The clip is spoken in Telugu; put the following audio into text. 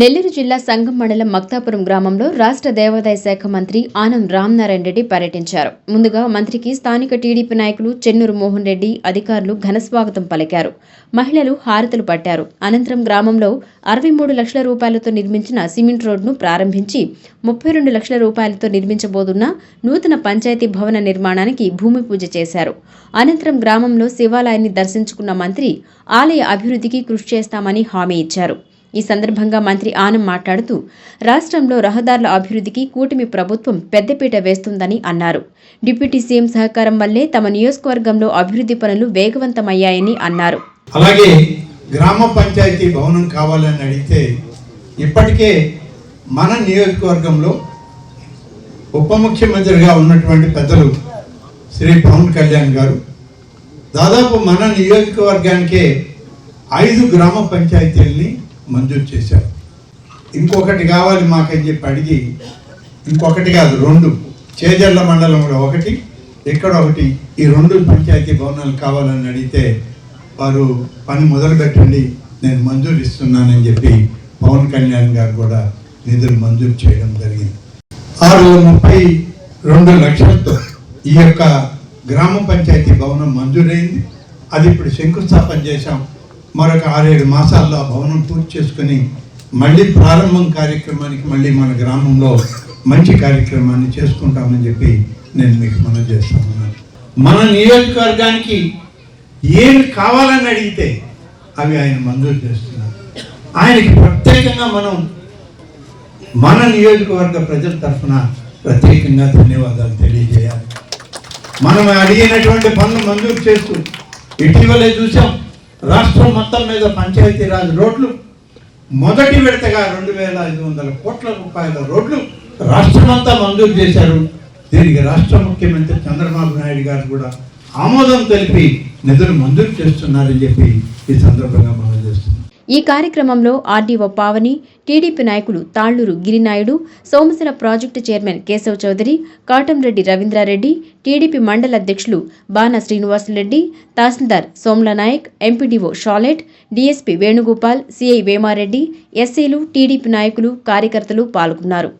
నెల్లూరు జిల్లా సంగం మండలం మక్తాపురం గ్రామంలో రాష్ట్ర దేవాదాయ శాఖ మంత్రి ఆనం రామ్నారాయణ రెడ్డి పర్యటించారు. ముందుగా మంత్రికి స్థానిక టీడీపీ నాయకులు చెన్నూరు మోహన్ రెడ్డి అధికారులు ఘనస్వాగతం పలికారు. మహిళలు హారతులు పట్టారు. అనంతరం గ్రామంలో అరవై మూడు లక్షల రూపాయలతో నిర్మించిన సిమెంట్ రోడ్ను ప్రారంభించి ముప్పై రెండు లక్షల రూపాయలతో నిర్మించబోతున్న నూతన పంచాయతీ భవన నిర్మాణానికి భూమి పూజ చేశారు. అనంతరం గ్రామంలో శివాలయాన్ని దర్శించుకున్న మంత్రి ఆలయ అభివృద్ధికి కృషి చేస్తామని హామీ ఇచ్చారు. ఈ సందర్భంగా మంత్రి ఆనం మాట్లాడుతూ రాష్ట్రంలో రహదారుల అభివృద్ధికి కూటమి ప్రభుత్వం పెద్దపీట వేస్తుందని అన్నారు. డిప్యూటీ సీఎం సహకారం వల్లే తమ నియోజకవర్గంలో అభివృద్ధి పనులు వేగవంతమయ్యాయని అన్నారు. అలాగే గ్రామ పంచాయతీ భవనం కావాలని అడిగితే ఇప్పటికే మన నియోజకవర్గంలో ఉప ముఖ్యమంత్రిగా ఉన్నటువంటి పెద్దలు శ్రీ పవన్ కళ్యాణ్ గారు దాదాపు మన నియోజకవర్గానికే ఐదు గ్రామ పంచాయతీల్ని మంజూరు చేశారు. ఇంకొకటి కావాలి మాకని చెప్పి అడిగి ఇంకొకటి కాదు రెండు. చేజర్ల మండలంలో ఒకటి ఇక్కడ ఒకటి. ఈ రెండు పంచాయతీ భవనాలు కావాలని అడిగితే వారు పని మొదలు పెట్టండి నేను మంజూరు ఇస్తున్నానని చెప్పి పవన్ కళ్యాణ్ గారు కూడా నిధులు మంజూరు చేయడం జరిగింది. ఆరు ముప్పై రెండు లక్షలతో ఈ యొక్క గ్రామ పంచాయతీ భవనం మంజూరైంది. అది ఇప్పుడు శంకుస్థాపన చేశాం. మరొక ఆరేడు మాసాల్లో ఆ భవనం పూర్తి చేసుకుని మళ్ళీ ప్రారంభం కార్యక్రమానికి మళ్ళీ మన గ్రామంలో మంచి కార్యక్రమాన్ని చేసుకుంటామని చెప్పి నేను మీకు మనం చేస్తామన్నాను మన నియోజకవర్గానికి ఏమి కావాలని అడిగితే అవి ఆయన మంజూరు చేస్తున్నారు. ఆయనకి ప్రత్యేకంగా మనం మన నియోజకవర్గ ప్రజల తరఫున ప్రత్యేకంగా ధన్యవాదాలు తెలియజేయాలి. మనం అడిగినటువంటి పనులు మంజూరు చేస్తూ ఇటీవలే చూసాం. రాష్ట్రం మొత్తం మీద పంచాయతీరాజ్ రోడ్లు మొదటి విడతగా రెండు వేల ఐదు వందల కోట్ల రూపాయల రోడ్లు రాష్ట్రమంతా మంజూరు చేశారు. దీనికి రాష్ట్ర ముఖ్యమంత్రి చంద్రబాబు నాయుడు గారు కూడా ఆమోదం తెలిపి నిధులు మంజూరు చేస్తున్నారని చెప్పి ఈ సందర్భంగా మనం ఈ కార్యక్రమంలో ఆర్డీఓ పావని టీడీపీ నాయకులు Talluru Girinaidu Somasila project chairman Keshav Chaudhary Katamreddy Ravindrareddy TDP మండల అధ్యక్షులు Bana Srinivasulureddy tahsildar Somla Nayak MPDO Shalet DSP Venugopal CI Vemareddy ఎస్సీలు టీడీపీ నాయకులు కార్యకర్తలు పాల్గొన్నారు.